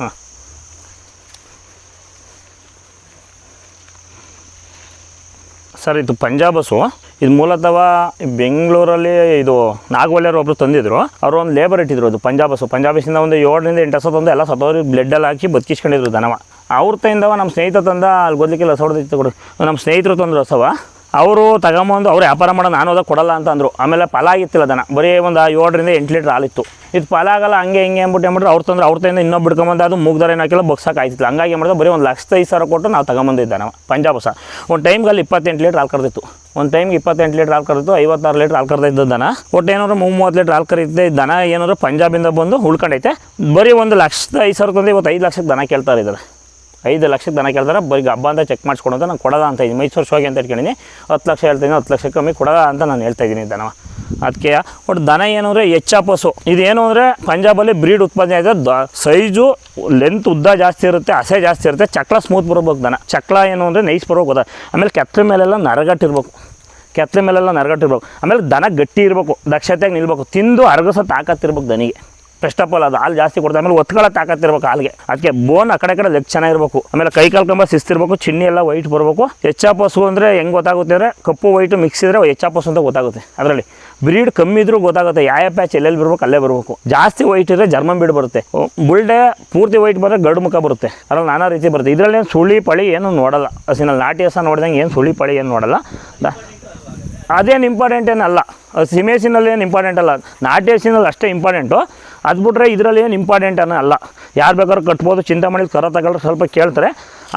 ಹಾಂ ಸರ್, ಇದು ಪಂಜಾಬ್ ಇದು ಮೂಲತಃ ಬೆಂಗಳೂರಲ್ಲಿ ಇದು ನಾಗವಲ್ಲಿಯವರು ಒಬ್ಬರು ತಂದಿದ್ರು. ಅವರು ಒಂದು ಲೇಬರ್ ಇಟ್ಟಿದ್ರು ಅದು ಪಂಜಾಬ್ ಹಸು ಪಂಜಾಬ್ ಹಸಿಂದ ಒಂದು ಏಳರಿಂದ ಎಂಟು ಹಸು ತಂದು ಎಲ್ಲ ಸತ್ತೋರು ಬ್ಲೆಡ್ಡಲ್ಲಿ ಹಾಕಿ ಬದುಕಿಸ್ಕೊಂಡಿದ್ರು ದನವ. ಅವ್ರ ತಂದವ ನಮ್ಮ ಸ್ನೇಹಿತ ತಂದ, ಅಲ್ಲಿ ಗೊದ್ಲಿಕ್ಕೆಲ್ಲ ಹಸ ಹೊಡೆದಿತ್ತು ಕೊಡು. ನಮ್ಮ ಸ್ನೇಹಿತರು ತಂದರು ಹಸವ ಅವರು ತಗೊಂಬಂದು ಅವ್ರು ವ್ಯಾಪಾರ ಮಾಡೋ ನಾನು ಹೋದಾಗ ಕೊಡಲ್ಲ ಅಂತ ಅಂದರು. ಆಮೇಲೆ ಫಲ ಆಗಿತ್ತಿಲ್ಲ ದನ. ಬರೀ ಒಂದು ಏಳರಿಂದ ಎಂಟು ಲೀಟ್ರ್ ಹಾಲಿತ್ತು. ಇದು ಫಲ ಆಗಲ್ಲ, ಹಂಗೆ ಹಿಂಗೆ ಅಂದ್ಬಿಟ್ಟು ಏನ್ಬಿಟ್ರೆ ಅವ್ರು ತಂದ್ರೆ. ಅವ್ರ ತಿಂದ ಇನ್ನೊಬ್ಬ ಬಿಡ್ಕೊಂಬಂದು ಅದು ಮೂಗ್ದಾರ ಹಾಕಿಲ್ಲ ಬಗ್ಸಕ್ಕೆ ಆಯ್ತಿಲ್ಲ ಹಂಗಾಗಿ ಏನು ಮಾಡಿದ್ರೆ ಬರೀ ಒಂದು ಲಕ್ಷದ ಐದು ಸಾವಿರ ಕೊಟ್ಟು ನಾವು ತಗೊಂಬಂದಿದ್ದೆ ನಾವು, ಪಂಜಾಬ್ ಸಹ ಒಂದು ಟೈಮ್ಗೆ ಅಲ್ಲಿ ಇಪ್ಪತ್ತೆಂಟು ಲೀಟ್ರ್ ಹಾಲು ಕರೆದಿತ್ತು. ಒಂದು ಟೈಮ್ಗೆ ಇಪ್ಪತ್ತೆಂಟು ಲೀಟ್ರ್ ಹಾಲು ಕರೆದಿತ್ತು, ಐವತ್ತಾರು ಲೀಟ್ರ್ ಹಾಲು ಕರೆದಿದ್ದ ದನ. ಒಟ್ಟು ಏನಾದ್ರು ಮೂವತ್ತು ಲೀಟ್ರ್ ಹಾಲು ಕರೀತಿದ್ದೆ ದನ ಏನಾದ್ರು ಪಂಜಾಬಿಂದ ಬಂದು ಉಳ್ಕೊಂಡೈತೆ. ಬರೀ ಒಂದು ಲಕ್ಷದ ಐದು ಸಾವಿರ ತಂದು ಇವತ್ತು ಐದು ಲಕ್ಷಕ್ಕೆ ದನ ಕೇಳ್ತಾರೆ ಇದ್ದಾರೆ. ಐದು ಲಕ್ಷಕ್ಕೆ ದನ ಕೇಳ್ತಾರೆ. ಬರೀ ಹಬ್ಬ ಅಂತ ಚೆಕ್ ಮಾಡಿಸ್ಕೊಡು ನಾನು ಕೊಡೋದ ಅಂತ ಇದ್ದೀನಿ. ಮೈಸೂರು ಶೋಗೆ ಅಂತ ಇಟ್ಕೊಂಡಿನಿ ಹತ್ತು ಲಕ್ಷ ಹೇಳ್ತೀನಿ ಹತ್ತು ಲಕ್ಷ ಕಮ್ಮಿ ಕೊಡೋದ ಅಂತ ನಾನು ಹೇಳ್ತಾ ಇದ್ದೀನಿ ದನವ. ಅದಕ್ಕೆ, ಒಟ್ಟು ದನ ಏನು ಅಂದರೆ ಪಸು ಇದೇನು ಅಂದರೆ ಪಂಜಾಬಲ್ಲಿ ಬ್ರೀಡ್ ಉತ್ಪಾದನೆ ಆಯಿತು ದ ಸೈಜು ಲೆಂತ್ ಉದ್ದ ಜಾಸ್ತಿ ಇರುತ್ತೆ, ಹಸೆ ಜಾಸ್ತಿ ಇರುತ್ತೆ. ಚಕ್ಳ ಸ್ಮೂತ್ ಬರ್ಬೇಕು ದನ. ಚಕ್ಲ ಏನು ಅಂದರೆ ನೈಸ್ ಬರೋಕೆ ಗೊತ್ತಾ? ಆಮೇಲೆ ಕೆತ್ತಲ ಮೇಲೆಲ್ಲ ನರಗಟ್ಟಿರ್ಬೇಕು ಕೆತ್ತಲ ಮೇಲೆಲ್ಲ ನರಗಟ್ಟಿರ್ಬೇಕು ಆಮೇಲೆ ದನ ಗಟ್ಟಿ ಇರಬೇಕು. ದಕ್ಷತೆಯಾಗಿ ನಿಲ್ಬೇಕು. ತಿಂದು ಅರಗಸೋ ತಾಕತ್ತಿರ್ಬೇಕು ದನಿಗೆ. ಫಸ್ಟ್ ಆಫ್ ಆಲ್ ಅದು ಹಾಲು ಜಾಸ್ತಿ ಕೊಡ್ತಾ ಆಮೇಲೆ ಒತ್ಕೊಳ್ಳೋ ತಾಕತ್ತಿರ್ಬೇಕು ಹಾಲಿಗೆ. ಅದಕ್ಕೆ ಬೋನ್ ಆ ಕಡೆ ಕಡೆ ಲೆಗ್ ಚೆನ್ನಾಗಿರ್ಬೇಕು ಆಮೇಲೆ ಕೈ ಕಾಲು ಕಂಬ ಶಿಸ್ತಿರ್ಬೇಕು ಚಿನ್ನಿ ಎಲ್ಲ ವೈಟ್ ಬರಬೇಕು. ಎಚ್ ಹಸು ಅಂದರೆ ಹೆಂಗೆ ಗೊತ್ತಾಗುತ್ತೆ ಅಂದರೆ ಕಪ್ಪು ವೈಟು ಮಿಕ್ಸ್ ಇದ್ರೆ ಹಸು ಅಂತ ಗೊತ್ತಾಗುತ್ತೆ. ಅದರಲ್ಲಿ ಬ್ರೀಡ್ ಕಮ್ಮಿ ಇದ್ರೂ ಗೊತ್ತಾಗುತ್ತೆ. ಯಾವ ಪ್ಯಾಚ್ ಎಲ್ಲೆಲ್ಲಿ ಬರಬೇಕು ಅಲ್ಲೇ ಬರಬೇಕು. ಜಾಸ್ತಿ ವೈಟ್ ಇದ್ರೆ ಜರ್ಮನ್ ಬೀಡ್ ಬರುತ್ತೆ. ಬುಲ್ಡೆ ಪೂರ್ತಿ ವೈಟ್ ಬಂದರೆ ಗಡು ಮುಖ ಬರುತ್ತೆ. ಅದ್ರಲ್ಲಿ ನಾನಾ ರೀತಿ ಬರುತ್ತೆ. ಇದರಲ್ಲಿ ಏನು ಸುಳಿ, ಪಳಿ ಏನು ನೋಡಲ್ಲ. ಹಸಿನಲ್ಲಿ ನಾಟಿ ಹಸ ನೋಡಿದಂಗೆ ಏನು ಸುಳಿ, ಪಳಿ ಏನು ನೋಡಲ್ಲ. ಅದೇನು ಇಂಪಾರ್ಟೆಂಟ್ ಏನಲ್ಲ. ಸಿಮೇಸಿನಲ್ಲಿ ಏನು ಇಂಪಾರ್ಟೆಂಟ್ ಅಲ್ಲ. ನಾಟಿ ಹಸಿನಲ್ಲಿ ಅಷ್ಟೇ ಇಂಪಾರ್ಟೆಂಟು ಅದು ಬಿಟ್ರೆ ಇದರಲ್ಲಿ ಏನು ಇಂಪಾರ್ಟೆಂಟ್ ಅನ್ನೋ ಅಲ್ಲ. ಯಾರು ಬೇಕಾದ್ರೂ ಕಟ್ಬೋದು ಚಿಂತಾಮಣಿಲಿ ಕರ ತಗೊಳ್ರೆ ಸ್ವಲ್ಪ ಕೇಳ್ತಾರೆ.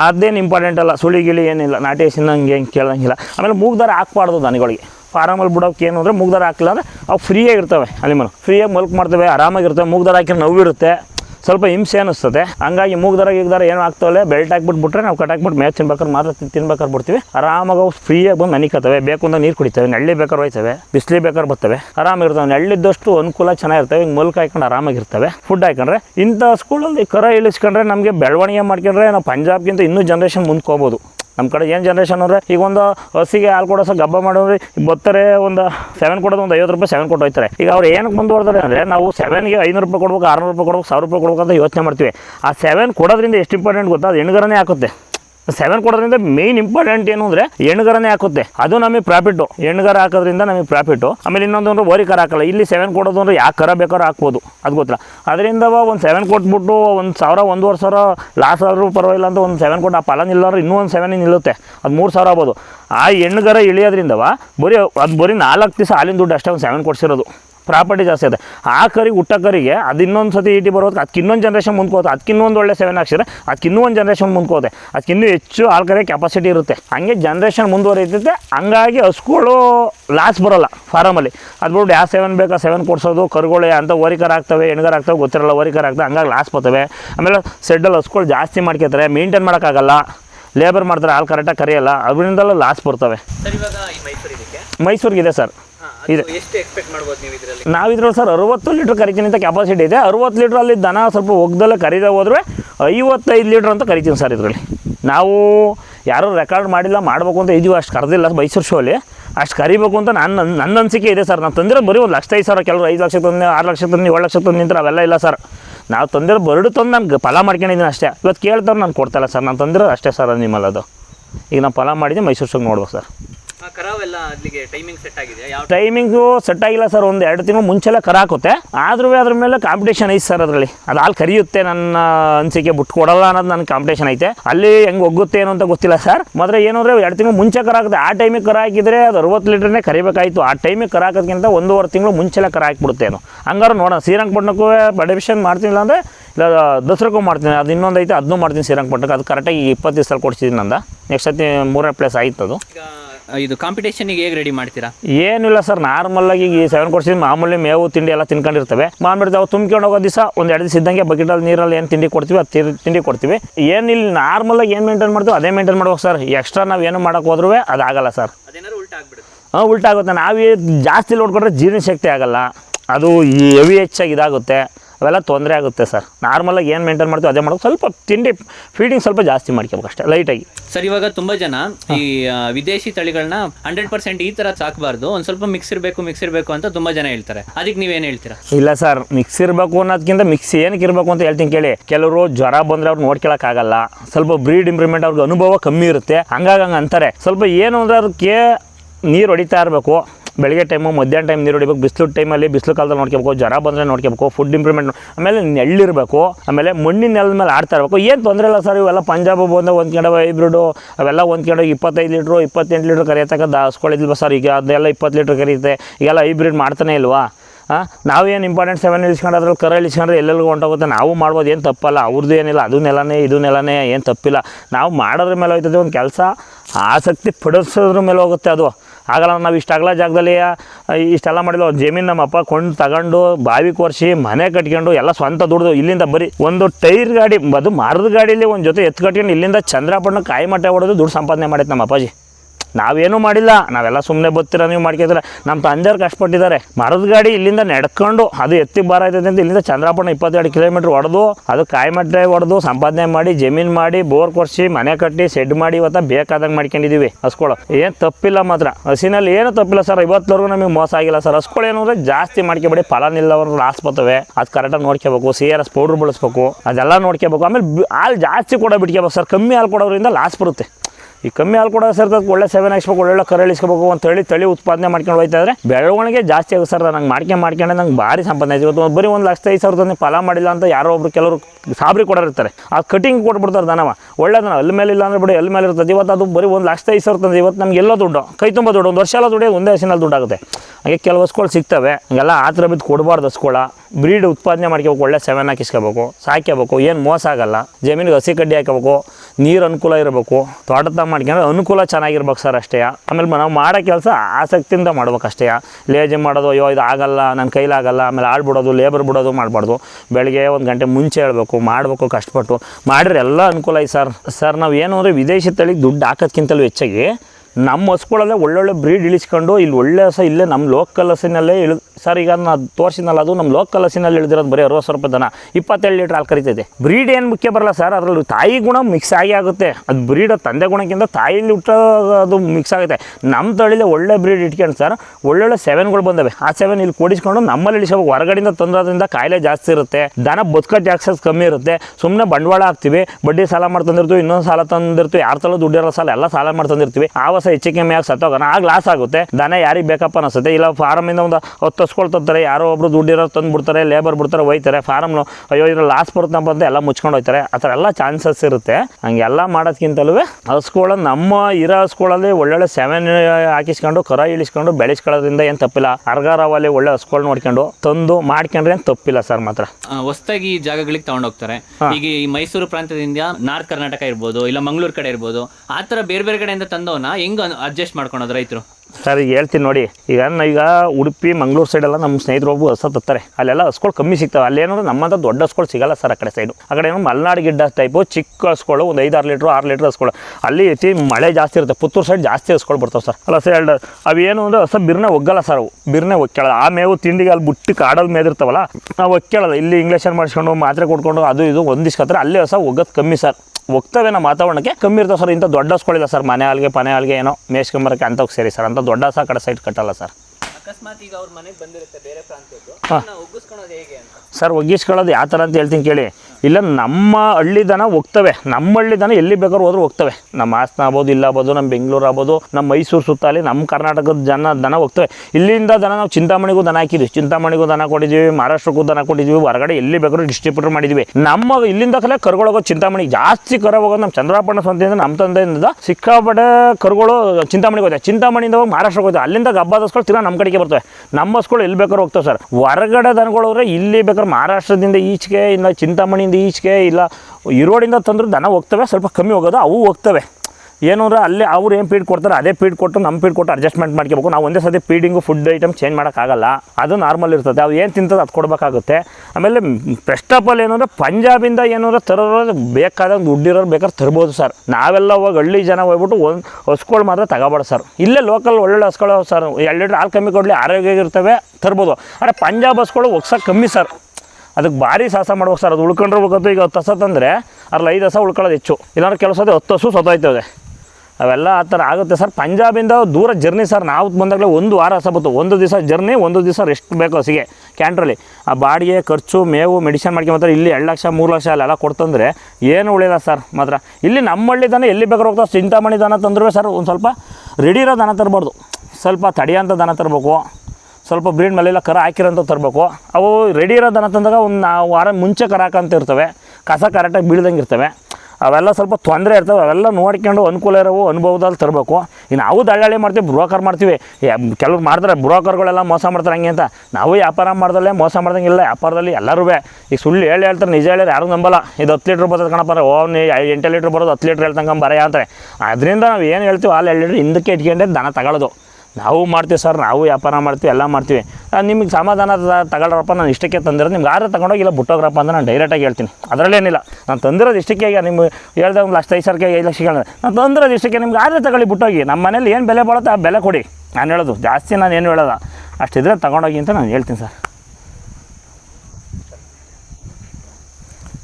ಅದೇನು ಇಂಪಾರ್ಟೆಂಟ್ ಅಲ್ಲ, ಸುಳಿ ಗಿಳಿ ಏನಿಲ್ಲ, ನಾಟಿ ಹಂಗೆ ಹೆಂಗೆ ಕೇಳೋಂಗಿಲ್ಲ. ಆಮೇಲೆ ಮೂಗ್ದಾರ ಹಾಕ್ಬಾರ್ದು ದನಗಳಿಗೆ. ಫಾರಮಲ್ಲಿ ಬಿಡೋಕೆ ಏನು ಅಂದರೆ ಮೂಗ್ದಾರ ಹಾಕಿಲ್ಲ ಅಂದರೆ ಅವು ಫ್ರೀಯಾಗಿ ಇರ್ತವೆ ಮನು ಫ್ರೀಯಾಗಿ ಮಲ್ಕ್ ಮಾಡ್ತವೆ, ಆರಾಮಾಗಿರ್ತವೆ, ಮೂಗ್ದಾರ ಹಾಕಿದ್ರೆ ನೋವಿರುತ್ತೆ ಸ್ವಲ್ಪ ಹಿಂಸೆ ಅನಿಸ್ತದೆ. ಹಂಗಾಗಿ ಮೂಗ್ದಾರ ಗೀಗ್ದಾರ ಏನು ಆಗ್ತಾವಲ್ಲ ಬೆಲ್ಟ್ ಹಾಕ್ಬಿಟ್ಟು ಬಿಟ್ರೆ ನಾವು ಕಟ್ಟಾಕ್ಬಿಟ್ಟು ಮೇಲೆ ತಿನ್ಬೇಕಾದ್ರೆ ಮಾತ್ರ ತಿನ್- ತಿನ್ಬೇಕಾದ್ರೆ ಬಿಡ್ತೀವಿ. ಆರಾಮಾಗಿ ಅವು ಫ್ರೀಯಾಗಿ ಬಂದು ಮನಿಕತ್ತವೆ ಬೇಕು ಅಂದ್ರೆ ನೀರು ಕುಡಿತವೆ. ನೆಳ್ಳಿ ಬೇಕಾದ್ರೆ ಹೋಯ್ತವೆ ಬಿಸಿಲಿ ಬೇಕಾದ್ರೆ ಬರ್ತವೆ. ಆರಾಮಿರ್ತವೆ ನಳ್ಳಿದ್ದಷ್ಟು ಅನುಕೂಲ ಚೆನ್ನಾಗಿರ್ತವೆ ಹಿಂಗೆ ಮುಲ್ಕ ಹಾಕೊಂಡು ಆರಾಮಾಗಿರ್ತವೆ ಫುಡ್ ಹಾಕೊಂಡ್ರೆ ಇಂಥ ಸ್ಕೂಲಲ್ಲಿ ಕರ ಇಳಿಸ್ಕೊಂಡ್ರೆ ನಮಗೆ ಬೆಳವಣಿಗೆ ಮಾಡ್ಕೊಂಡ್ರೆ ನಾವು ಪಂಜಾಬ್ಗಿಂತ ಇನ್ನೂ ಜನ್ರೇಷನ್ ಮುಂದ್ಕೋಬೋದು. ನಮ್ಮ ಕಡೆ ಏನು ಜನ್ರೇಷನ್ ಅಂದರೆ ಈಗ ಒಂದು ಹಸಿಗೆ ಹಾಲು ಕೊಡೋ ಸಹ ಗಬ್ಬ ಮಾಡೋದ್ರೆ ಬರ್ತಾರೆ ಒಂದು ಸೆವೆನ್ ಕೊಡೋದು ಒಂದು ಐವತ್ತು ರೂಪಾಯಿ ಸೆವೆನ್ ಕೊಟ್ಟು ಹೋಯ್ತಾರೆ. ಈಗ ಅವ್ರು ಏನಕ್ಕೆ ಮುಂದುವರ್ತಾರೆ ಅಂದರೆ ನಾವು ಸೆವೆನ್ಗೆ ಐನೂರು ರೂಪಾಯಿ ಕೊಡ್ಬೇಕು, ಆರುನೂರು ರೂಪಾಯಿ ಕೊಡ್ಬೇಕು, ಸಾವಿರ ರೂಪಾಯಿ ಕೊಡ್ಬೇಕು ಅಂತ ಯೋಚನೆ ಮಾಡ್ತೀವಿ. ಆ ಸೆವೆನ್ ಕೊಡೋದ್ರಿಂದ ಎಷ್ಟು ಇಂಪಾರ್ಟೆಂಟ್ ಗೊತ್ತಾ? ಅದು ಹೆಣ್ಗರನೇ ಹಾಕುತ್ತೆ. ಸೆವೆನ್ ಕೊಡೋದ್ರಿಂದ ಮೇನ್ ಇಂಪಾರ್ಟೆಂಟ್ ಏನು ಅಂದರೆ ಎಣ್ಗರನೇ ಹಾಕುತ್ತೆ. ಅದು ನಮಗೆ ಪ್ರಾಫಿಟ್ಟು ಎಣ್ಗರ ಹಾಕೋದ್ರಿಂದ ನಮಗೆ ಪ್ರಾಫಿಟ್ಟು ಆಮೇಲೆ ಇನ್ನೊಂದು ಅಂದ್ರೆ ಓರಿ ಕರ ಹಾಕಲ್ಲ. ಇಲ್ಲಿ ಸೆವೆನ್ ಕೊಡೋದು ಅಂದ್ರೆ ಯಾಕೆ ಕರ ಬೇಕಾದ್ರೂ ಹಾಕ್ಬೋದು. ಅದು ಗೊತ್ತಿಲ್ಲ. ಅದರಿಂದ ಒಂದು ಸೆವೆನ್ ಕೊಟ್ಬಿಟ್ಟು ಒಂದು ಸಾವಿರ, ಒಂದುವರೆ ಸಾವಿರ ಲಾಸ್ ಆದರೂ ಪರವಾಗಿಲ್ಲ ಅಂತ ಒಂದು ಸೆವೆನ್ ಕೊಟ್ಟು ಆ ಫಲ ನಿಲ್ಲೋರು ಇನ್ನೂ ಒಂದು ಸೆವೆನ್ ನಿಲ್ಲುತ್ತೆ. ಅದು ಮೂರು ಸಾವಿರ ಆಗ್ಬೋದು. ಆ ಎಣ್ಗರ ಇಳಿಯೋದ್ರಿಂದವ ಬರೀ, ಅದು ಬರೀ ನಾಲ್ಕು ದಿವಸ ಹಾಲಿನ ದುಡ್ಡು ಅಷ್ಟೇ ಒಂದು ಸೆವೆನ್ ಕೊಡ್ಸಿರೋದು. ಪ್ರಾಪರ್ಟಿ ಜಾಸ್ತಿ ಇದೆ ಆ ಕರಿಗೆ ಹುಟ್ಟ ಕರಿಗೆ ಅದು ಇನ್ನೊಂದು ಸತಿ ಇಟಿ ಬರೋದಕ್ಕೆ ಅದಕ್ಕೆ ಇನ್ನೊಂದು ಜನ್ರೇಷನ್ ಮುಂದ್ಕೋತ ಅದಕ್ಕೆ ಇನ್ನೊಂದು ಒಳ್ಳೆ ಸೆವೆನ್ ಹಾಕ್ಸಿದ್ರೆ ಅದಕ್ಕೆ ಇನ್ನೂ ಒಂದು ಜನ್ರೇಷನ್ ಮುಂದ್ಕೋತೆ ಅದಕ್ಕೆ ಇನ್ನೂ ಹೆಚ್ಚು ಹಾಲು ಕರೆ ಕೆಪಾಸಿಟಿ ಇರುತ್ತೆ. ಹಂಗೆ ಜನ್ರೇಷನ್ ಮುಂದುವರಿತೈತೆ ಹಂಗಾಗಿ ಹಸುಗಳು ಲಾಸ್ ಬರೋಲ್ಲ ಫಾರಮಲ್ಲಿ ಅದು ಬಿಟ್ಟು ಯಾವ ಸೆವೆನ್ ಬೇಕಾ? ಸೆವೆನ್ ಕೊಡ್ಸೋದು ಕರುಗಳೇ ಅಂತ ಓರಿಕರ ಆಗ್ತವೆ ಹೆಣ್ಗರ ಆಗ್ತವೆ ಗೊತ್ತಿರಲ್ಲ ಓರಿಕರ ಆಗ್ತವೆ. ಹಂಗಾಗಿ ಲಾಸ್ ಬರ್ತವೆ. ಆಮೇಲೆ ಸೆಡ್ಡಲ್ಲಿ ಹಸ್ಗಳು ಜಾಸ್ತಿ ಮಾಡ್ಕೊತಾರೆ ಮೇಂಟೈನ್ ಮಾಡೋಕ್ಕಾಗಲ್ಲ. ಲೇಬರ್ ಮಾಡ್ತಾರೆ ಹಾಲು ಕರೆಕ್ಟಾಗಿ ಕರೆಯಲ್ಲ. ಅದರಿಂದಲೂ ಲಾಸ್ ಬರ್ತವೆ. ಮೈಸೂರಿಗಿದೆ ಸರ್. ನಾವಿದ್ರು ಎಷ್ಟು ಎಕ್ಸ್ಪೆಕ್ಟ್ ಮಾಡ್ಬೋದು ನೀವು ಇದರಲ್ಲಿ? ನಾವು ಇದ್ರಲ್ಲಿ ಸರ್ ಅರವತ್ತು ಲೀಟ್ರ್ ಕರಿತೀನಿ ಅಂತ ಕೆಪಾಸಿಟಿ ಇದೆ. ಅರವತ್ತು ಲೀಟ್ರ್ ಅಲ್ಲಿ ದನ ಸ್ವಲ್ಪ ಒಗ್ದಲ್ಲ ಕರೀದೇ ಹೋದ್ರೆ ಐವತ್ತೈದು ಲೀಟ್ರ್ ಅಂತ ಕರಿತೀನಿ ಸರ್ ಇದರಲ್ಲಿ. ನಾವು ಯಾರೂ ರೆಕಾರ್ಡ್ ಮಾಡಿಲ್ಲ ಮಾಡಬೇಕು ಅಂತ ಇದೀವಿ. ಅಷ್ಟು ಕರೆದಿಲ್ಲ ಮೈಸೂರು ಶೋಲಿ ಅಷ್ಟು ಕರಿಬೇಕು ಅಂತ ನನ್ನ ನನ್ನ ನನ್ನ ಅನಿಸಿಕೆ ಇದೆ ಸರ್. ನಾನು ತಂದಿರೋ ಬರೀ ಒಂದು ಲಕ್ಷ ಐದು ಸಾವಿರ ಕೆಲವರು ಐದು ಲಕ್ಷ ತಂದು ಆರು ಲಕ್ಷ ತಂದು ಏಳು ಲಕ್ಷ ತಂದು ನಿಂತ್ರೆ ಅವೆಲ್ಲ ಇಲ್ಲ ಸರ್. ನಾವು ತಂದಿರೋ ಬರಡು ತಂದು ನಾನು ಫಲ ಮಾಡ್ಕೊಂಡಿದ್ದೀನಿ ಅಷ್ಟೇ. ಇವತ್ತು ಕೇಳ್ತಾರೆ ನಾನು ಕೊಡ್ತಾಯಿಲ್ಲ ಸರ್. ನಾನು ತಂದಿರೋ ಅಷ್ಟೇ ಸರ್ ನಿಮ್ಮಲ್ಲದು ಅದು. ಈಗ ನಾನು ಫಲ ಮಾಡಿದ್ದೀನಿ ಮೈಸೂರು ಶೋಗೆ ನೋಡ್ಬೇಕು ಸರ್. ಕರಾವೆಲ್ಲ ಅಲ್ಲಿಗೆ ಟೈಮಿಂಗ್ ಸೆಟ್ ಆಗಿದೆ ಯಾವ ಟೈಮಿಂಗು ಸೆಟ್ ಆಗಿಲ್ಲ ಸರ್ ಒಂದು ಎರಡು ತಿಂಗಳು ಮುಂಚೆಲ್ಲ ಕರ ಹಾಕುತ್ತೆ ಆದ್ರೂ ಅದ್ರ ಮೇಲೆ ಕಾಂಪಿಟೇಷನ್ ಐತೆ ಸರ್ ಅದರಲ್ಲಿ. ಅದು ಹಾಲು ಕರಿಯುತ್ತೆ ನನ್ನ ಅನಿಸಿಕೆ ಬಿಟ್ಟು ಕೊಡಲ್ಲ ಅನ್ನೋದು ನನ್ನ ಕಾಂಪಿಟೇಷನ್ ಐತೆ. ಅಲ್ಲಿ ಹೆಂಗೆ ಒಗ್ಗುತ್ತೆ ಏನು ಅಂತ ಗೊತ್ತಿಲ್ಲ ಸರ್ ಮಾತ್ರ ಏನು ಅಂದರೆ ಎರಡು ತಿಂಗಳು ಮುಂಚೆ ಕರ ಹಾಕುತ್ತೆ ಆ ಟೈಮಿಗೆ ಕರ ಹಾಕಿದ್ರೆ ಅದು ಅರವತ್ತು ಲೀಟ್ರನ್ನೇ ಕರಿಬೇಕಾಯ್ತು. ಆ ಟೈಮಿಗೆ ಕರ ಹಾಕೋದ್ಕಿಂತ ಒಂದೂವರೆ ತಿಂಗಳು ಮುಂಚೆಲ್ಲ ಕರ ಹಾಕ್ಬಿಡುತ್ತೆ ಏನು. ಹಂಗಾರು ನೋಡೋಣ ಶ್ರೀರಂಗಪಟ್ಟಣಕ್ಕೂ ಬಡಿವಿಷನ್ ಮಾಡ್ತೀನಿ ಇಲ್ಲ ಅಂದರೆ ಇಲ್ಲ ದಸರಕ್ಕೂ ಮಾಡ್ತೀನಿ. ಅದು ಇನ್ನೊಂದು ಐತೆ ಅದನ್ನೂ ಮಾಡ್ತೀನಿ ಶ್ರೀರಂಗಪಟ್ಟಣಕ್ಕೆ. ಅದು ಕರೆಕ್ಟಾಗಿ ಇಪ್ಪತ್ತು ದಿವಸ ಕೊಡ್ಸಿದ್ದೀನಿ ನಂದ. ನೆಕ್ಸ್ಟ್ ಸತಿ ಮೂರನೇ ಪ್ಲೇಸ್ ಆಯ್ತು ಅದು ಇದು ಕಾಂಪಿಟೇಷನ್ಗೆ ಹೇಗೆ ರೆಡಿ ಮಾಡ್ತೀರಾ? ಏನಿಲ್ಲ ಸರ್ ನಾರ್ಮಲಾಗಿ ಈ ಸೆವೆನ್ ಕೊಡ್ಸಿದ್ ಮಾಮೂಲಿ ಮೇವು ತಿಂಡಿ ಎಲ್ಲ ತಿನ್ಕೊಂಡಿರ್ತವೆ. ಮಾಮೂಲಿ ಅವು ತುಂಬ್ಕೊಂಡು ಹೋಗೋ ದಿವಸ ಒಂದು ಎರಡು ದಿವಸ ಇದ್ದಂಗೆ ಬಕೆಟಲ್ಲಿ ನೀರಲ್ಲಿ ಏನು ತಿಂಡಿ ಕೊಡ್ತೀವಿ ಅದು ತಿಂಡಿ ಕೊಡ್ತೀವಿ. ಏನಿಲ್ಲ ನಾರ್ಮಲಾಗಿ ಏನು ಮೇಂಟೈನ್ ಮಾಡ್ತೀವಿ ಅದೇ ಮೇಂಟೈನ್ ಮಾಡ್ಬೇಕು ಸರ್. ಎಕ್ಸ್ಟ್ರಾ ನಾವು ಏನು ಮಾಡೋಕೆ ಹೋದ್ರೂ ಅದಾಗಲ್ಲ ಸರ್. ಅದೇನಾದ್ರು ಉಲ್ಟಾ ಆಗ್ಬಿಡುತ್ತೆ. ಹಾಂ ಉಲ್ಟಾಗುತ್ತೆ ನಾವೇ ಜಾಸ್ತಿ ಲೋಡ್ ಜೀರ್ಣಶಕ್ತಿ ಜೀರ್ಣ ಶಕ್ತಿ ಆಗಲ್ಲ. ಅದು ಈ ಹೆವಿ ಹೆಚ್ಚಾಗಿ ಇದಾಗುತ್ತೆ. ಅವೆಲ್ಲ ತೊಂದರೆ ಆಗುತ್ತೆ ಸರ್. ನಾರ್ಮಲಾಗಿ ಏನು ಮೇಂಟೈನ್ ಮಾಡ್ತೀವಿ ಅದೇ ಮಾಡೋದು ಸ್ವಲ್ಪ ತಿಂಡಿ ಫೀಡಿಂಗ್ ಸ್ವಲ್ಪ ಜಾಸ್ತಿ ಮಾಡ್ಕೋಬೇಕು ಅಷ್ಟೇ ಲೈಟಾಗಿ ಸರ್ ಇವಾಗ ತುಂಬ ಜನ ಈ ವಿದೇಶಿ ತಳಿಗಳನ್ನ ಹಂಡ್ರೆಡ್ ಪರ್ಸೆಂಟ್ ಈ ಥರ ಸಾಕಬಾರ್ದು. ಒಂದು ಸ್ವಲ್ಪ ಮಿಕ್ಸ್ ಇರಬೇಕು ಮಿಕ್ಸ್ ಇರಬೇಕು ಅಂತ ತುಂಬ ಜನ ಹೇಳ್ತಾರೆ. ಅದಕ್ಕೆ ನೀವೇನು ಹೇಳ್ತೀರಾ? ಇಲ್ಲ ಸರ್ ಮಿಕ್ಸ್ ಇರಬೇಕು ಅನ್ನೋದಕ್ಕಿಂತ ಮಿಕ್ಸ್ ಏನಕ್ಕೆ ಇರಬೇಕು ಅಂತ ಹೇಳ್ತೀನಿ ಕೇಳಿ. ಕೆಲವರು ಜ್ವರ ಬಂದರೆ ಅವ್ರು ನೋಡ್ಕೊಳಕ್ಕಾಗಲ್ಲ ಸ್ವಲ್ಪ ಬ್ರೀಡ್ ಇಂಪ್ರೂವ್ಮೆಂಟ್ ಅವ್ರಿಗೆ ಅನುಭವ ಕಮ್ಮಿ ಇರುತ್ತೆ. ಹಂಗಾಗಿ ಹಂಗೆ ಅಂತಾರೆ. ಸ್ವಲ್ಪ ಏನು ಅಂದ್ರೆ ಅದಕ್ಕೆ ನೀರು ಹೊಡಿತಾ ಇರಬೇಕು. ಬೆಳಗ್ಗೆ ಟೈಮು ಮಧ್ಯಾಹ್ನ ಟೈಮ್ ನೀರು ಹೊಡಿಬೇಕು, ಬಿಸಿಲು ಟೈಮಲ್ಲಿ ಬಿಸಿಲು ಕಾಲದಲ್ಲಿ ನೋಡ್ಕೋಬೇಕು, ಜ್ವರ ಬಂದರೆ ನೋಡ್ಕೋಬೇಕು ಫುಡ್ ಇಂಪ್ರೂವ್ಮೆಂಟ್ ಆಮೇಲೆ ನೆಳ್ಳಿರಬೇಕು ಆಮೇಲೆ ಮಣ್ಣಿನ ನೆಲದ ಮೇಲೆ ಆಡ್ತಾ ಇರಬೇಕು. ಏನು ತೊಂದರೆ ಇಲ್ಲ ಸರ್, ಇವೆಲ್ಲ ಪಂಜಾಬ್ ಬಂದು ಒಂದು ಕಡೆ ಹೈಬ್ರಿಡು ಅವೆಲ್ಲ ಒಂದು ಕಡೆ ಇಪ್ಪತ್ತೈದು ಲೀಟ್ರು ಇಪ್ಪತ್ತೆಂಟು ಲೀಟ್ರ್ ಕರಿಯತಕ್ಕ ದಾಸ್ಕೊಳ್ಳಿದ್ವಿ ಸರ್? ಈಗ ಅದೆಲ್ಲ ಇಪ್ಪತ್ತು ಲೀಟ್ರ್ ಕರೀತೆ ಈಗೆಲ್ಲ ಹೈಬ್ರಿಡ್ ಮಾಡ್ತಾನೆ ಇಲ್ವಾ? ಹಾಂ ನಾವೇನು ಇಂಪಾರ್ಟೆಂಟ್ ಸೆವೆನ್ ಇಳಿಸ್ಕೊಂಡು ಅದ್ರಲ್ಲಿ ಕರ ಇಳಿಸ್ಕೊಂಡ್ರೆ ಎಲ್ಲೆಲ್ಲಿಗೂ ಹೊಂಟೋಗುತ್ತೆ? ನಾವು ಮಾಡ್ಬೋದು, ಏನು ತಪ್ಪಲ್ಲ. ಅವ್ರದ್ದು ಏನಿಲ್ಲ, ಅದು ನೆಲನೇ, ಇದು ನೆಲನೇ, ಏನು ತಪ್ಪಿಲ್ಲ. ನಾವು ಮಾಡೋದ್ರ ಮೇಲೆ ಹೋಗ್ತದೆ ಒಂದು ಕೆಲಸ ಆಸಕ್ತಿ ಪಡಿಸೋದ್ರ ಮೇಲೆ ಹೋಗುತ್ತೆ ಅದು. ಆಗಲ್ಲ, ನಾವು ಇಷ್ಟು ಆಗಲ್ಲ ಜಾಗದಲ್ಲಿ ಇಷ್ಟೆಲ್ಲ ಮಾಡಿದ್ವು. ಜಮೀನು ನಮ್ಮ ಅಪ್ಪ ಕೊಂಡು ತಗೊಂಡು, ಬಾವಿ ಕೊರ್ಸಿ, ಮನೆ ಕಟ್ಕೊಂಡು, ಎಲ್ಲ ಸ್ವಂತ ದುಡ್ದು ಇಲ್ಲಿಂದ ಬರೀ ಒಂದು ಟೈರ್ ಗಾಡಿ, ಅದು ಮರದ ಗಾಡಿಲಿ ಒಂದು ಜೊತೆ ಎತ್ತು ಕಟ್ಕೊಂಡು ಇಲ್ಲಿಂದ ಚಂದ್ರಪಟ್ಟಣ ಕಾಯಿ ಮಟ್ಟೆ ಹೊಡೆದು ದುಡ್ಡು ಸಂಪಾದನೆ ಮಾಡೈತೆ ನಮ್ಮ ಅಪ್ಪಾಜಿ. ನಾವೇನೂ ಮಾಡಿಲ್ಲ, ನಾವೆಲ್ಲ ಸುಮ್ಮನೆ ಬತ್ತಿರ, ನೀವು ಮಾಡ್ಕಿದ್ರೆ ನಮ್ಮ ತಂದೆಯವ್ರು ಕಷ್ಟಪಟ್ಟಿದ್ದಾರೆ. ಮರದ ಗಾಡಿ ಇಲ್ಲಿಂದ ನಡ್ಕೊಂಡು ಅದು ಎತ್ತಿ ಬಾರ ಆಯ್ತದೆ ಅಂತ ಇಲ್ಲಿಂದ ಚಂದ್ರಾಪಣ ಇಪ್ಪತ್ತೆರಡು ಕಿಲೋಮೀಟ್ರ್ ಹೊಡೆದು ಅದು ಕಾಯಿಮಟ್ಟೆ ಹೊಡೆದು ಸಂಪಾದನೆ ಮಾಡಿ, ಜಮೀನು ಮಾಡಿ, ಬೋರ್ ಕೊರ್ಸಿ ಮನೆ ಕಟ್ಟಿ ಸೆಡ್ ಮಾಡಿ, ಇವತ್ತ ಬೇಕಾದಂಗೆ ಮಾಡ್ಕೊಂಡಿದ್ದೀವಿ ಹಸ್ಕೊಳ್ಳೋ ಏನು ತಪ್ಪಿಲ್ಲ ಮಾತ್ರ. ಹಸಿನಲ್ಲಿ ಏನು ತಪ್ಪಿಲ್ಲ ಸರ್. ಇವತ್ತರೆಗೂ ನಮಗೆ ಮೋಸ ಆಗಿಲ್ಲ ಸರ್. ಹಸ್ಕೊಳು ಏನು ಅಂದರೆ ಜಾಸ್ತಿ ಮಾಡ್ಕೊಬೇಡಿ. ಫಲ ನಿಲ್ಲವ್ರು ಲಾಸ್ ಬರ್ತವೆ. ಅದು ಕರೆಕ್ಟಾಗಿ ನೋಡ್ಕೋಬೇಕು. ಸಿ ಆರ್ ಎಸ್ ಪೌಡ್ರ್ ಬಳಸ್ಬೇಕು. ಅದೆಲ್ಲ ನೋಡ್ಕೋಬೇಕು. ಆಮೇಲೆ ಹಾಲು ಜಾಸ್ತಿ ಕೊಡೋ ಬಿಟ್ಕೋಬೇಕು ಸರ್. ಕಮ್ಮಿ ಹಾಲು ಕೊಡೋದ್ರಿಂದ ಲಾಸ್ ಬರುತ್ತೆ. ಈ ಕಮ್ಮಿ ಹಾಲು ಕೊಡೋ ಸರ್ ಒಳ್ಳೆ ಸೆವೆನ್ ಹಾಕ್ಸ್ಬೇಕು, ಒಳ್ಳೆ ಕರಳಿಸ್ಕೋಬೇಕು ಅಂತ ಹೇಳಿ ತಳಿ ಉತ್ಪಾದನೆ ಮಾಡ್ಕೊಂಡು ಹೋಯ್ತಾ ಇದ್ರೆ. ಬೆಳವಣಿಗೆ ಜಾಸ್ತಿ ಆಗುತ್ತೆ ಸರ್, ನಂಗೆ ಮಾಡ್ಕೊಂಡು ಮಾಡ್ಕೊಂಡೆ ನಂಗೆ ಭಾರಿ ಸಂಪಾದನೆ ಆಯ್ತು. ಇವತ್ತು ಬರೀ ಒಂದು ಲಕ್ಷ ಐದು ಸಾವಿರದ ಫಲ ಮಾಡಿಲ್ಲ ಅಂತ ಯಾರೋ ಒಬ್ರು ಕೆಲವರು ಸಾಬ್ರಿ ಕೊಡೋರಿರ್ತಾರೆ. ಆ ಕಟಿಂಗ್ ಕೊಟ್ಬಿಡ್ತಾರೆ ದನವ. ಒಳ್ಳೆ ದನ ಅಲ್ಲಿ ಮೇಲೆ ಇಲ್ಲ ಅಂದ್ರೆ ಬಿಡಿ ಅಲ್ಲಿ ಮೇಲೆ ಇರ್ತದೆ. ಇವತ್ತು ಅದು ಬರೀ ಒಂದು ಲಕ್ಷ ಐದು ಸಾವಿರ ತಂದ್ರೆ ಇವತ್ತು ನಮ್ಗೆ ಎಲ್ಲೋ ದುಡ್ಡು, ಕೈ ತುಂಬ ದುಡ್ಡು, ಒಂದು ವರ್ಷ ಎಲ್ಲ ದುಡ್ಡು ಒಂದೇ ಹಸಿನಲ್ಲಿ ದುಡ್ಡು ಆಗುತ್ತೆ. ಹಾಗೆ ಕೆಲವು ಹಸ್ಗಳು ಸಿಗ್ತವೆ. ಹಂಗೆಲ್ಲ ಆ ಥರ ಬಿದ್ದು ಕೊಡಬಾರ್ದು ಅಸ್ಕೊಳ ಬ್ರೀಡ್ ಉತ್ಪಾದನೆ ಮಾಡ್ಕೋಬೇಕು, ಒಳ್ಳೆ ಸೆವೆನ್ ಹಾಕಿಸ್ಕೋಬೇಕು ಸಾಕ್ಯಬೇಕು ಏನು ಮೋಸ ಆಗಲ್ಲ. ಜಮೀನಿಗೆ ಹಸಿ ಕಡ್ಡಿ ಹಾಕೋಬೇಕು ನೀರು ಅನುಕೂಲ ಇರಬೇಕು, ತೋಟದ ಮಾಡ್ಕೊಂಡ್ರೆ ಅನುಕೂಲ ಚೆನ್ನಾಗಿರ್ಬೇಕು ಸರ್ ಅಷ್ಟೇ. ಆಮೇಲೆ ನಾವು ಮಾಡೋ ಕೆಲಸ ಆಸಕ್ತಿಯಿಂದ ಮಾಡ್ಬೇಕು ಅಷ್ಟೇ. ಲೇಜಿ ಮಾಡೋದು, ಅಯ್ಯೋ ಇದು ಆಗಲ್ಲ, ನನ್ನ ಕೈಲಾಗಲ್ಲ ಆಮೇಲೆ ಆಳು ಬಿಡೋದು ಲೇಬರ್ ಬಿಡೋದು ಮಾಡಬಾರ್ದು. ಬೆಳಗ್ಗೆ ಒಂದು ಗಂಟೆ ಮುಂಚೆ ಹೇಳಬೇಕು, ಮಾಡಬೇಕು, ಕಷ್ಟಪಟ್ಟು. ಮಾಡಿದ್ರೆ ಎಲ್ಲ ಅನುಕೂಲ ಐತೆ ಸರ್. ಸರ್, ನಾವು ಏನು ಅಂದರೆ ವಿದೇಶಿ ತಳಿಗೆ ದುಡ್ಡು ಹಾಕೋದ್ಕಿಂತಲೂ ಹೆಚ್ಚಾಗಿ ನಮ್ಮ ಹಸ್ಗಳಲ್ಲೇ ಒಳ್ಳೊಳ್ಳೆ ಬ್ರೀಡ್ ಇಳಿಸ್ಕೊಂಡು ಇಲ್ಲಿ ಒಳ್ಳೆ ಹಸ ಇಲ್ಲೇ ನಮ್ಮ ಲೋಕಲ್ ಹಸಿನಲ್ಲೇ ಇಳಿ ಸರ್, ಈಗ ನಾನು ತೋರಿಸಿದ್ನಲ್ಲ, ಅದು ನಮ್ಮ ಲೋಕಲ್ ಹಸಿನಲ್ಲಿ ಇಳಿದಿರೋದು ಬರೀ ಅರವತ್ತು ರೂಪಾಯಿ ದನ. ಇಪ್ಪತ್ತೇಳು ಲೀಟ್ರ್ ಹಾಲು ಕರಿತೈತೆ ಬ್ರೀಡ್ ಏನು ಮುಖ್ಯ ಬರಲ್ಲ ಸರ್, ಅದರಲ್ಲಿ ತಾಯಿ ಗುಣ ಮಿಕ್ಸ್ ಆಗಿ ಆಗುತ್ತೆ. ಅದು ಬ್ರೀಡ್ ತಂದೆ ಗುಣಕ್ಕಿಂತ ತಾಯಿಲಿ ಹುಟ್ಟ ಅದು ಮಿಕ್ಸ್ ಆಗುತ್ತೆ. ನಮ್ಮ ತಳಿಲಿ ಒಳ್ಳೆ ಬ್ರೀಡ್ ಇಟ್ಕೊಂಡು ಸರ್, ಒಳ್ಳೊಳ್ಳೆ ಸೆವೆನ್ಗಳು ಬಂದವೆ. ಆ ಸೆವೆನ್ ಇಲ್ಲಿ ಕೂಡಿಸ್ಕೊಂಡು ನಮ್ಮಲ್ಲಿ ಇಳಿಸಬೇಕು ಹೊರಗಡೆಯಿಂದ ತಂದ್ರೋದ್ರಿಂದ ಕಾಯಿಲೆ ಜಾಸ್ತಿ ಇರುತ್ತೆ. ದನ ಬದುಕೋ ಜಾಕ್ಸಸ್ ಕಮ್ಮಿ ಇರುತ್ತೆ. ಸುಮ್ಮನೆ ಬಂಡವಾಳ ಹಾಕ್ತೀವಿ, ಬಡ್ಡಿ ಸಾಲ ಮಾಡ್ತಂದಿರ್ತೀವಿ, ಇನ್ನೊಂದು ಸಾಲ ತಂದಿರ್ತೀವಿ. ಯಾರ ತಲ ದುಡ್ಡಿರೋ ಸಾಲ, ಎಲ್ಲ ಸಾಲ ಮಾಡ್ತಂದಿರ್ತೀವಿ. ಆ ಹೊಸ ಹೆಚ್ಚು ಕಮ್ಮಿ ಆಗಿ ಸತ್ತೋಗೋಣ. ಆಗ ಲಾಸ್ ಆಗುತ್ತೆ. ದನ ಯಾರಿಗೆ ಬೇಕಪ್ಪ ಅನಿಸುತ್ತೆ. ಇಲ್ಲ ಫಾರಮಿಂದ ಒಂದು ಹತ್ತು ಹಸ್ಕೊಳ್ ಯಾರೋ ಒಬ್ರು ದುಡ್ಡಿರೋ ತಂದು ಬಿಡ್ತಾರೆ ಲೇಬರ್ ಬಿಡ್ತಾರೆ ಹೋಯ್ತಾರೆ ಫಾರಮ್ನು ಅಯ್ಯೋ ಇದ್ರ ಲಾಸ್ ಬರುತ್ತಪ್ಪ ಅಂತ ಎಲ್ಲ ಮುಚ್ಕೊಂಡು ಹೋಯ್ತಾರೆ. ಆ ಥರ ಎಲ್ಲ ಚಾನ್ಸಸ್ ಇರುತ್ತೆ. ಹಂಗೆಲ್ಲ ಮಾಡೋದ್ಕಿಂತಲೂ ಹಸ್ಕೊಳ್ಳೋ ನಮ್ಮ ಇರೋ ಹಸ್ಕೊಳ್ಳಲ್ಲಿ ಒಳ್ಳೊಳ್ಳೆ ಸೆವೆನ್ ಹಾಕಿಸ್ಕೊಂಡು ಕರ ಇಳಿಸ್ಕೊಂಡು ಬೆಳೆಸ್ಕೊಳ್ಳೋದ್ರಿಂದ ಏನು ತಪ್ಪಿಲ್ಲ. ಅರ್ಗಾರವಲ್ಲಿ ಒಳ್ಳೆ ಹಸ್ಕೊಳ್ ನೋಡ್ಕೊಂಡು ತಂದು ಮಾಡ್ಕೊಂಡ್ರೆ ಏನು ತಪ್ಪಿಲ್ಲ ಸರ್ ಮಾತ್ರ. ಹೊಸದಾಗಿ ಈ ಜಾಗಗಳಿಗೆ ತಗೊಂಡೋಗ್ತಾರೆ ಈಗ ಈ ಮೈಸೂರು ಪ್ರಾಂತ್ಯದಿಂದ ನಾರ್ತ್ ಕರ್ನಾಟಕ ಇರ್ಬೋದು ಇಲ್ಲ ಮಂಗಳೂರು ಕಡೆ ಇರ್ಬೋದು ಆ ಥರ ಬೇರೆ ಬೇರೆ ಕಡೆಯಿಂದ ತಂದವನ್ನ ಹೆಂಗ್ ಅಡ್ಜಸ್ಟ್ ಮಾಡ್ಕೊಳೋದು ರೈತರು? ಸರ್, ಈಗ ಹೇಳ್ತೀನಿ ನೋಡಿ. ಈಗ ನಾ ಈಗ ಉಡುಪಿ, ಮಂಗಳೂರು ಸೈಡೆಲ್ಲ ನಮ್ಮ ಸ್ನೇಹಿತರು ಒಬ್ಬರು ಹಸ ತತ್ತಾರೆ ಅಲ್ಲೆಲ್ಲ ಹಸ್ಗಳು ಕಮ್ಮಿ ಸಿಗ್ತವೆ. ಅಲ್ಲೇನೋ ನಮ್ಮಂಥ ದೊಡ್ಡ ಹಸ್ಗಳು ಸಿಗಲ್ಲ ಸರ್ ಆ ಕಡೆ ಸೈಡು ಆ ಕಡೆ ಏನೋ ಮಲೆನಾಡು ಗಿಡ್ಡ ಟೈಪು ಚಿಕ್ಕ ಹಸ್ಗಳು ಒಂದು ಐದು ಆರು ಲೀಟ್ರು, ಆರು ಲೀಟ್ರ್ ಹಸ್ಗಳು ಅಲ್ಲಿ ಐತಿ ಮಳೆ ಜಾಸ್ತಿ ಇರುತ್ತೆ. ಪುತ್ತೂರು ಸೈಡ್ ಜಾಸ್ತಿ ಹಸ್ಗಳು ಬರ್ತಾವೆ ಸರ್. ಅಲ್ಲ ಸರ್ ಎರಡು ಅವೇನು ಅಂದರೆ ಹೊಸ ಬಿರ್ನೆ ಒಗ್ಗಲ್ಲ ಸರ್ ಅವು. ಬಿರ್ನೆ ಒಕ್ಕೇಳಲ್ಲ. ಆ ಮೇವು ತಿಂಡಿಗೆ ಅಲ್ಲಿ ಬುಟ್ಟಿ ಕಾಡಲ್ಲಿ ಮೇದಿರ್ತಾವಲ್ಲ ನಾವು ಒಕ್ಕೇಳಲ್ಲ. ಇಲ್ಲಿ ಇಂಗ್ಲೀಷನ್ ಮಾಡಿಸ್ಕೊಂಡು ಮಾತ್ರೆ ಕೊಡ್ಕೊಂಡು ಅದು ಇದು ಒಂದಿಸ್ಕೊತಾರೆ ಅಲ್ಲೇ ಹೊಸ ಒಗ್ಗೋದು ಕಮ್ಮಿ ಸರ್. ಹೋಗ್ತವೆ ನಮ್ಮ ವಾತಾವರಣಕ್ಕೆ. ಕಮ್ಮಿ ಇರ್ತಾವೆ ಸರ್ ಇಂಥ ದೊಡ್ಡ ಹಸ್ಗಳಿಲ್ಲ ಸರ್ ಮನೆ ಹಾಲ್ಗೆ ಪನೆ ಹಾಲ್ಗೆ ಏನೋ ಮೇಸ್ಕೊಂಬರಕ್ಕೆ ಹೋಗಿ ಸೇರಿ ಸರ್ ಅಂತ ದೊಡ್ಡ ಹಸ ಆ ಕಡೆ ಸೈಡ್ ಕಟ್ಟಲ್ಲ ಸರ್. ಅಕಸ್ಮಾತ್ ಈಗ ಅವ್ರ ಮನೆಗೆ ಬಂದಿರುತ್ತೆ ಬೇರೆ ಪ್ರಾಂತ್ಯದ್ದು. ಒಗ್ಗಿಸ್ಕೊಳೋದು ಹೇಗೆ ಅಂತ? ಸರ್ ಒಗ್ಗಿಸ್ಕೊಳ್ಳೋದು ಯಾವ ಥರ ಅಂತ ಹೇಳ್ತೀನಿ ಕೇಳಿ. ಇಲ್ಲ, ನಮ್ಮ ಹಳ್ಳಿ ದನ ಹೋಗ್ತವೆ. ನಮ್ಮ ಹಳ್ಳಿ ದನ ಎಲ್ಲಿ ಬೇಕಾದ್ರೂ ಹೋದ್ರೂ ಹೋಗ್ತವೆ. ನಮ್ಮ ಹಾಸನ ಆಗ್ಬೋದು, ಇಲ್ಲ ಆಗ್ಬೋದು, ನಮ್ಮ ಬೆಂಗಳೂರು ಆಗ್ಬೋದು, ನಮ್ಮ ಮೈಸೂರು ಸುತ್ತಲಿ ನಮ್ಮ ಕರ್ನಾಟಕದ ಜನ, ದನ ಹೋಗ್ತವೆ. ಇಲ್ಲಿಂದ ದನ ನಾವು ಚಿಂತಾಮಣಿಗೂ ದನ ಹಾಕಿದ್ವಿ. ಚಿಂತಾಮಣಿಗೂ ದನ ಕೊಟ್ಟಿದ್ದೀವಿ ಮಹಾರಾಷ್ಟ್ರಕ್ಕೂ ದನ ಕೊಟ್ಟಿದ್ದೀವಿ ಹೊರಗಡೆ ಎಲ್ಲಿ ಬೇಕಾದ್ರೂ ಡಿಸ್ಟ್ರಿಬ್ಯೂಟರ್ ಮಾಡಿದ್ವಿ. ನಮ್ಮ ಇಲ್ಲಿಂದ ಕಲೆ ಕರ್ಗೊಳಗೋ ಚಿಂತಾಮಣಿ. ಜಾಸ್ತಿ ಕರ ಹೋಗೋದು ನಮ್ಮ ಚಂದ್ರಪ್ಪಣ್ಣ ಸ್ವಂತದಿಂದ ನಮ್ಮ ತಂದೆಯಿಂದ ಸಿಕ್ಕಾಪಟ್ಟೆ ಕರುಗಳು ಚಿಂತಾಮಣಿಗೆ ಹೋಗ್ತವೆ. ಚಿಂತಾಮಣಿಯಿಂದ ಹೋಗಿ ಮಹಾರಾಷ್ಟ್ರಕ್ಕೆ ಹೋಗ್ತವೆ. ಅಲ್ಲಿಂದ ಗಬ್ಬ ದಸ್ಗಳು ತಿರ್ಗಾ ನಮ್ಮ ಕಡೆಗೆ ಬರ್ತವೆ. ನಮ್ಮ ಸ್ಕೂಲ್ ಎಲ್ಲಿ ಬೇಕಾದ್ರೂ ಹೋಗ್ತವೆ ಸರ್. ಹೊರಗಡೆ ದನಗಳು ಹೋದ್ರೆ ಇಲ್ಲಿ ಬೇಕಾದ್ರೆ ಮಹಾರಾಷ್ಟ್ರದಿಂದ ಈಚೆಗೆ ಇಲ್ಲ ಚಿಂತಾಮಣಿಯಿಂದ ಈಚೆಗೆ ಇಲ್ಲ ಈರೋಡಿಂದ ತಂದ್ರೆ ದನ ಹೋಗ್ತವೆ, ಸ್ವಲ್ಪ ಕಮ್ಮಿ ಹೋಗೋದು, ಅವು ಹೋಗ್ತವೆ. ಏನು ಅಂದರೆ ಅಲ್ಲೇ ಅವ್ರು ಏನು ಪೀಡ್ ಕೊಡ್ತಾರೆ, ಅದೇ ಪೀಡ್ ಕೊಟ್ಟು ನಮ್ಮ ಪೀಡ್ ಕೊಟ್ಟು ಅಡ್ಜಸ್ಟ್ಮೆಂಟ್ ಮಾಡ್ಕೋಬೇಕು. ನಾವು ಒಂದೇ ಸತಿ ಪೀಡಿಂಗು ಫುಡ್ ಐಟಮ್ ಚೇಂಜ್ ಮಾಡೋಕ್ಕಾಗಲ್ಲ. ಅದು ನಾರ್ಮಲ್ ಇರ್ತದೆ. ಅವು ಏನು ತಿಂತದೆ ಅದು ಕೊಡಬೇಕಾಗುತ್ತೆ. ಆಮೇಲೆ ಫಸ್ಟ್ ಆಫ್ ಆಲ್ ಏನಂದರೆ ಪಂಜಾಬಿಂದ ಏನಾದ್ರು ತರೋರು ಬೇಕಾದಂಗೆ ದುಡ್ಡಿರೋರು ಬೇಕಾದ್ರೆ ತರ್ಬೋದು ಸರ್ ನಾವೆಲ್ಲ ಹೋಗಿ ಹಳ್ಳಿ ಜನ ಹೋಗ್ಬಿಟ್ಟು ಒಂದು ಹಸ್ಗಳು ಮಾತ್ರ ತಗೋಬಾರ್ದು ಸರ್ ಇಲ್ಲೇ ಲೋಕಲ್ ಒಳ್ಳೊಳ್ಳೆ ಹಸ್ಗಳು ಸರ್ ಎರಡು ಲೀಟ್ರ್ ಹಾಲು ಕಮ್ಮಿ ಕೊಡಲಿ ಆರೋಗ್ಯ ಇರ್ತವೆ ತರ್ಬೋದು. ಆದರೆ ಪಂಜಾಬ್ ಹಸ್ಗಳು ಒಗ್ಸೋಕೆ ಕಮ್ಮಿ ಸರ್ ಅದಕ್ಕೆ ಭಾರಿ ಸಾಹಸ ಮಾಡ್ಬೇಕು ಸರ್. ಅದು ಉಳ್ಕೊಂಡ್ರೆ ಉಳ್ಕೊತು ಈಗ ಹತ್ತು ಹಸ ತಂದರೆ ಅದ್ರಲ್ಲಿ ಐದು ಹಸ ಉಳ್ಕೊಳ್ಳೋದು ಹೆಚ್ಚು. ಇಲ್ಲಾಂದ್ರೆ ಕೆಲವು ಸತಿ ಹತ್ತು ಹಸು ಸತ್ತೋಯ್ತದೆ ಅವೆಲ್ಲ ಆ ಥರ ಆಗುತ್ತೆ ಸರ್. ಪಂಜಾಬಿಂದ ದೂರ ಜರ್ನಿ ಸರ್. ನಾವು ಬಂದಾಗಲೇ ಒಂದು ವಾರ ಹಸ ಬಂತು ಒಂದು ದಿವಸ ಜರ್ನಿ, ಒಂದು ದಿವಸ ರೆಸ್ಟ್ ಬೇಕು ಹಸಿಗೆ ಕ್ಯಾಂಟ್ರಲ್ಲಿ ಆ ಬಾಡಿಗೆ, ಖರ್ಚು, ಮೇವು ಮೆಡಿಸಿನ್ ಮಾಡ್ಕೊಂಬತ್ತಾರೆ ಇಲ್ಲಿ ಎರಡು ಲಕ್ಷ, ಮೂರು ಲಕ್ಷ ಅಲ್ಲೆಲ್ಲ ಕೊಡ್ತಂದ್ರೆ ಏನು ಉಳಿಯಲ್ಲ ಸರ್ ಮಾತ್ರ. ಇಲ್ಲಿ ನಮ್ಮ ಹಳ್ಳಿ ದನ ಎಲ್ಲಿ ಬೇಕಾದ್ರೆ ಹೋಗ್ತಾ ಚಿಂತಾಮಣಿ ದನ ತಂದರೂ ಸರ್. ಒಂದು ಸ್ವಲ್ಪ ರೆಡಿ ಇರೋ ದನ ತರಬಾರ್ದು. ಸ್ವಲ್ಪ ತಡಿಯೋಂಥ ದನ ತರಬೇಕು. ಸ್ವಲ್ಪ ಬ್ರೀಡ್ ಮೇಲೆಲ್ಲ ಕರ ಹಾಕಿರೋಂಥ ತರಬೇಕು. ಅವು ರೆಡಿ ಇರೋ ದನ ತಂದಾಗ ಒಂದು ನಾವು ವಾರ ಮುಂಚೆ ಕರ ಹಾಕಂತ ಇರ್ತವೆ. ಕಸ ಕರೆಕ್ಟಾಗಿ ಬೀಳ್ದಂಗೆ ಇರ್ತವೆ. ಅವೆಲ್ಲ ಸ್ವಲ್ಪ ತೊಂದರೆ ಇರ್ತವೆ. ಅವೆಲ್ಲ ನೋಡ್ಕೊಂಡು ಅನುಕೂಲ ಇರೋವು ಅನುಭವದಲ್ಲಿ ತರಬೇಕು. ಇನ್ನು ನಾವು ದಳ್ಳಾಳಿ ಮಾಡ್ತೀವಿ, ಬ್ರೋಕರ್ ಮಾಡ್ತೀವಿ. ಕೆಲವ್ರು ಮಾಡ್ತಾರೆ, ಬ್ರೋಕರ್ಗಳೆಲ್ಲ ಮೋಸ ಮಾಡ್ತಾರೆ ಹಂಗೆ ಅಂತ. ನಾವು ವ್ಯಾಪಾರ ಮಾಡ್ದಲ್ಲೇ ಮೋಸ ಮಾಡ್ದಂಗಿಲ್ಲ, ವ್ಯಾಪಾರದಲ್ಲಿ ಎಲ್ಲರೂ ಈಗ ಸುಳ್ಳು ಹೇಳಿ ಹೇಳ್ತಾರೆ, ನಿಜ ಹೇಳಿದ್ರೆ ಯಾರು ನಂಬಲ್ಲ. ಇದು ಹತ್ತು ಲೀಟ್ರ್ ಬರ್ತದೆ ಕಣಪ್ಪ. ಓ, ನೀ ಎಂಟು ಲೀಟ್ರ್ ಬರೋದು ಹತ್ತು ಲೀಟ್ರ್ ಹೇಳ್ತಂಗೆ ಬರೆಯ ಅಂತಾರೆ. ಅದರಿಂದ ನಾವು ಏನು ಹೇಳ್ತೀವಿ ಹಾಲು ಎರಡು ಲೀಟ್ರ್ ಹಿಂದಕ್ಕೆ ಇಟ್ಕೊಂಡೆ ದನ ತಗೊಳ್ಳೋದು ನಾವು ಮಾಡ್ತೀವಿ ಸರ್, ನಾವು ವ್ಯಾಪಾರ ಮಾಡ್ತೀವಿ, ಎಲ್ಲ ಮಾಡ್ತೀವಿ. ನಿಮಗೆ ಸಮಾಧಾನ ತಗೊಳ್ರಪ್ಪ, ನಾನು ಇಷ್ಟಕ್ಕೆ ತಂದಿರೋದು ನಿಮ್ಗೆ ಆದರೆ ತಗೊಂಡೋಗಿ ಇಲ್ಲ ಬಿಟ್ಟೋಗ್ರಪ್ಪ ಅಂತ ನಾನು ಡೈರೆಕ್ಟಾಗಿ ಹೇಳ್ತೀನಿ. ಅದರಲ್ಲೇನಿಲ್ಲ ನಾನು ತಂದಿರೋದು ಇಷ್ಟಕ್ಕೆ ಈಗ ನಿಮ್ಗೆ ಹೇಳ್ದೆ ಒಂದು ಲಕ್ಷ, ಐದು ಸಾವಿರಕ್ಕೆ ಐದು ಲಕ್ಷ ನಾನು ತಂದಿರೋದು ಇಷ್ಟಕ್ಕೆ ನಿಮ್ಗೆ ಆದರೆ ತಗೊಳ್ಳಿ, ಬಿಟ್ಟೋಗಿ. ನಮ್ಮ ಮನೇಲಿ ಏನು ಬೆಲೆ ಬಾಳುತ್ತೆ ಆ ಬೆಲೆ ಕೊಡಿ. ನಾನು ಹೇಳೋದು, ಜಾಸ್ತಿ ನಾನು ಏನು ಹೇಳೋದ ಅಷ್ಟಿದ್ರೆ ತಗೊಂಡೋಗಿ ಅಂತ ನಾನು ಹೇಳ್ತೀನಿ ಸರ್.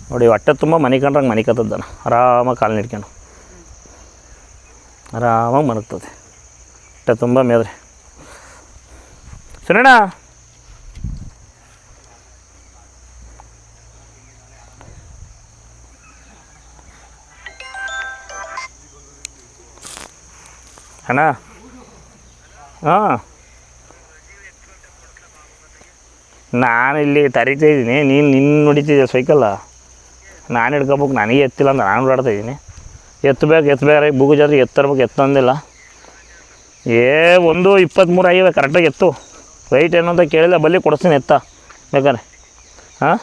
ನೋಡಿ, ಹೊಟ್ಟೆ ತುಂಬ ಮನೆ ಕಂಡ್ರಂಗೆ ಮನೆ ಕತ್ತದ್ದಾನ ಆರಾಮಾಗಿ ಕಾಲು ನಿಡ್ಕೊಂಡು ಆರಾಮಾಗಿ ಮನಗ್ತದೆ ಹೊಟ್ಟೆ ತುಂಬ ಮೇದ್ರೆ ಸುರೇಣ ಅಣ್ಣ. ಹಾಂ. ನಾನು ಇಲ್ಲಿ ತರಿತಾ ಇದ್ದೀನಿ. ನೀನು ನಿನ್ನ ನೋಡಿತಿದ್ದೆ ಸೈಕಲ್ಲ ನಾನು ಹಿಡ್ಕೊಬೇಕು, ನನಗೆ ಎತ್ತಿಲ್ಲ ಅಂತ ನಾನು ಓಡಾಡ್ತಾ ಇದ್ದೀನಿ. ಎತ್ತಬೇಕು ಎತ್ತಬೇಕು ಬೂಗು ಜಾತ್ರೆ ಎತ್ತರ್ಬೇಕು, ಎತ್ತಂದಿಲ್ಲ. ಏ, ಒಂದು ಇಪ್ಪತ್ತ್ಮೂರು ಆಗಿವೆ ಕರೆಕ್ಟಾಗಿ ಎತ್ತು. ರೈಟ್ ಏನು ಅಂತ ಕೇಳಿಲ್ಲ, ಬಲ್ಲಿ ಕೊಡಿಸ್ತೀನಿ ಎತ್ತ. ಬೇಕಾರೆ ಹಾಂ?